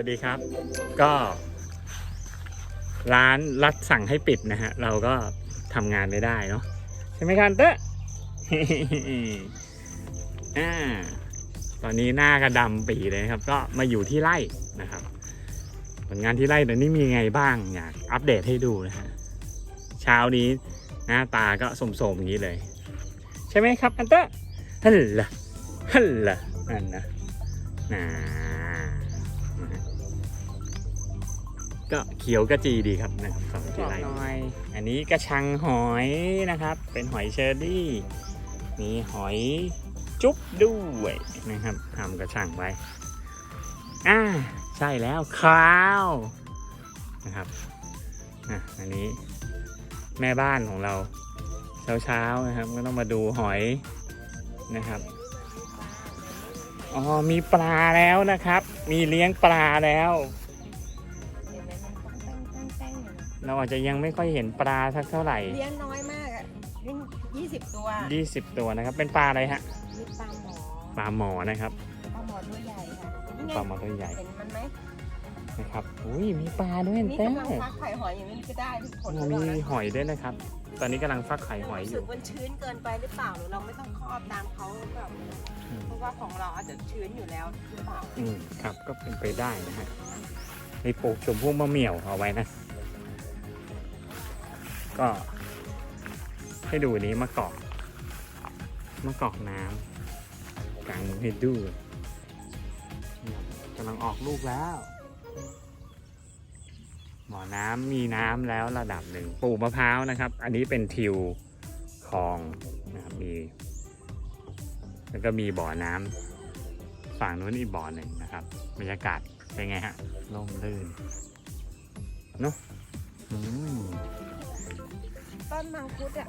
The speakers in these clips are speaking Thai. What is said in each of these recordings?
วัสดีครับ ก็ ร้านรัดสั่งให้ปิดนะฮะ เราก็ทำงานไม่ได้เนาะใช่ไหมครับเต้อ่าตอนนี้หน้ากระดำปีเลยนะครับ ก็มาอยู่ที่ไร่นะครับ ผลงานที่ไร่ตอนนี้มีไงบ้างอยากอัปเดตให้ดูนะฮะเช้านี้หน้าตาก็สมๆอย่างนี้เลย ใช่ไหมครับอันเตอร์ฮัลโหลฮัลโหลนั่นนะนะ ก็เขียวกระจีดีครับนะครับของที่ไร่อันนี้กระชังหอยนะครับ เป็นหอยเชอรี่ มีหอยจุ๊บด้วยนะครับทำกระชังไว้อ่าใช่แล้วคราวนะครับอะอันนี้แม่บ้านของเรา เช้าๆนะครับ ก็ต้องมาดูหอยนะครับอ๋อมีปลาแล้วนะครับ มีเลี้ยงปลาแล้ว เราอาจจะยังไม่ค่อยเห็นปลาสักเท่าไหร่ เลี้ยงน้อยมากอะเลี้ยงยี่สิบตัว20 ตัวนะครับ เป็นปลาอะไรฮะ มีปลาหมอปลาหมอนะครับ ปลาหมอตัวใหญ่ค่ะนี่ไงปลาหมอตัวใหญ่เห็นมันไหมนะครับ อุ้ยมีปลาด้วยนี่เต้กำลังฟักไข่หอยอย่างนี้ก็ได้ทุกคนโอ้มีหอยด้วยนะครับ ตอนนี้กำลังฟักไข่หอยอรู้สึยู่ กมันชื้นเกินไปหรือเปล่าหรือเราไม่ต้องครอบตามเขาหรือเปล่าอืม เพราะว่าของเราอาจจะชื้นอยู่แล้วหรือเปล่าอืมครับ ก็เป็นไปได้นะฮะมีปลูกชมพู่มะเหมี่ยวเอาไว้นะ ก็ ให้ดูนี้มะกอกมะกอกน้ำกลางให้ดูกำลังออกลูกแล้วหมอน้ำมีน้ำแล้วระดับหนึ่งปลูกมะพร้าวนะครับ อันนี้เป็นทิวคลองนะครับมี แล้วก็มีบ่อน้ำฝั่งนู้นอีกบ่อหนึ่งนะครับบรรยากาศเป็นไงฮะร่มรื่นเนาะอืม ต้นมังคุดอะ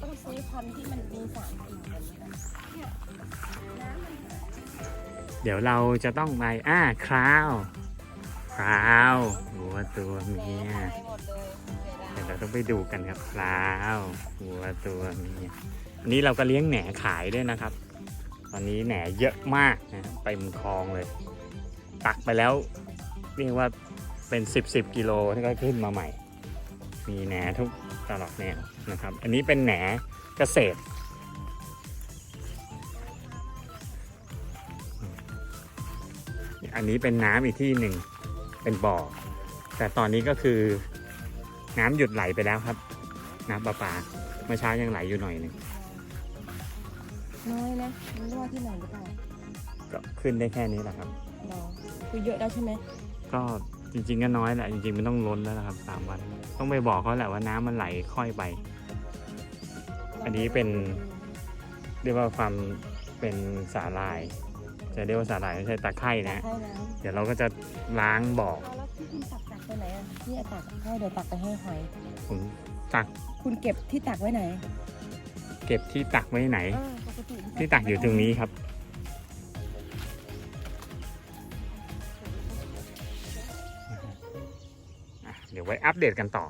ต้องซื้อพันธุ์ที่มันมีสามกิ่งกันนะเนี่ยน้ำมันเดี๋ยวเราจะต้องไปอ่าคราวคราวหัวตัวเมียตายหมดเลยเสียดายเดี๋ยวเราต้องไปดูกันครับคราวหัวตัวเมียอันนี้เราก็เลี้ยงแหนขายด้วยนะครับ ตอนนี้แหนเยอะมากนะเต็มคลองเลย ตักไปแล้วเรียกว่าเป็นสิบสิบกิโลที่ก็ขึ้นมาใหม่ มีแหนทุกตลอดแนวนะครับ อันนี้เป็นแหนเกษตร อันนี้เป็นน้ำอีกที่หนึ่งเป็นบ่อ แต่ตอนนี้ก็คือน้ำหยุดไหลไปแล้วครับ น้ำประปาเมื่อเช้ายังไหลอยู่หน่อยหนึ่งน้อยนะมันรั่วที่ไหนหรือเปล่าก็ขึ้นได้แค่นี้แหละครับรอคือเยอะแล้วใช่ไหมก็ จริง ๆ ก็น้อยแหละจริง ๆ มันต้องล้นแล้วนะครับสามวัน ต้องไปบอกเขาแหละว่าน้ำมันไหลค่อยไป อันนี้เป็นเรียกว่าความเป็นสาลาย จะเรียกว่าสาลายไม่ใช่ตะไคร่นะใช่แล้วเดี๋ยวเราก็จะล้างบ่อเอาแล้วที่คุณตักตักไปไหนอะที่เอาตักให้เดี๋ยวตักไปให้หอย ผมตักคุณเก็บที่ตักไว้ไหน เก็บที่ตักไว้ไหนเออปกติที่ตักอยู่ตรงนี้ครับ ไว้อัปเดตกันต่อ